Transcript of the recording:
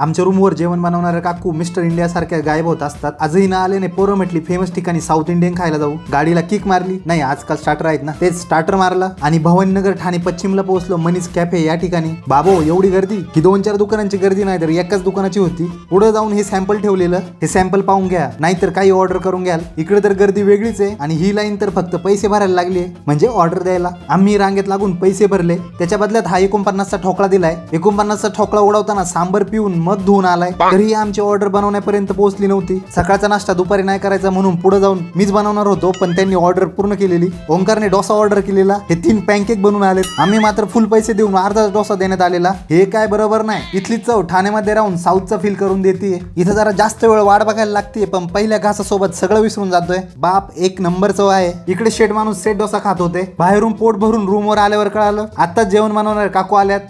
आमच्या रूमवर जेवण बनवणारे काकू मिस्टर इंडिया सारख्या गायब होत असतात. आजही ना आल्याने पोरं म्हटली फेमस ठिकाणी साऊथ इंडियन खायला जाऊ. गाडीला किक मारली. नाही आजकाल स्टार्टर आहेत ना. तेच स्टार्टर मारला आणि भवानीनगर ठाणे पश्चिमला पोहोचलो मनीष कॅफे या ठिकाणी. बाबो एवढी गर्दी? की दोन चार दुकानांची गर्दी नाही तर एकाच दुकानाची होती. पुढे जाऊन हे सॅम्पल ठेवलेलं. हे सॅम्पल पाहून घ्या. नाहीतर काही ऑर्डर करून घ्याल. इकडे तर गर्दी वेगळीच आहे आणि ही लाईन तर फक्त पैसे भरायला लागली आहे. म्हणजे ऑर्डर द्यायला. आम्ही रांगेत लागून पैसे भरले. त्याच्या बदल्यात हा एकोणपन्नासचा ठोकळा दिलाय. एकोणपन्नासचा ठोकळा उडवताना सांबर पिऊन मध धुवून आलाय. तरीही आमची ऑर्डर बनवण्यापर्यंत पोहोचली नव्हती. सकाळचा नाश्ता दुपारी नाही करायचा म्हणून पुढे जाऊन मीच बनवणार होतो पण त्यांनी ऑर्डर पूर्ण केलेली. ओंकारने डोसा ऑर्डर केलेला. हे तीन पॅनकेक बनवून आले आम्ही मात्र फुल पैसे देऊन अर्धा डोसा देण्यात आलेला. हे काय बरोबर नाही. इथली चव ठाण्यामध्ये राहून साऊथचा फील करून देते इथं जरा जास्त वेळ वाट बघायला लागते पण पहिल्या घासासोबत सगळं विसरून जातोय. बाप एक नंबर चव आहे. इकडे शेट माणूस सेट डोसा खात होते. बाहेरून पोट भरून रूमवर आल्यावर कळालं आता जेवण बनवणार काकू आल्यात.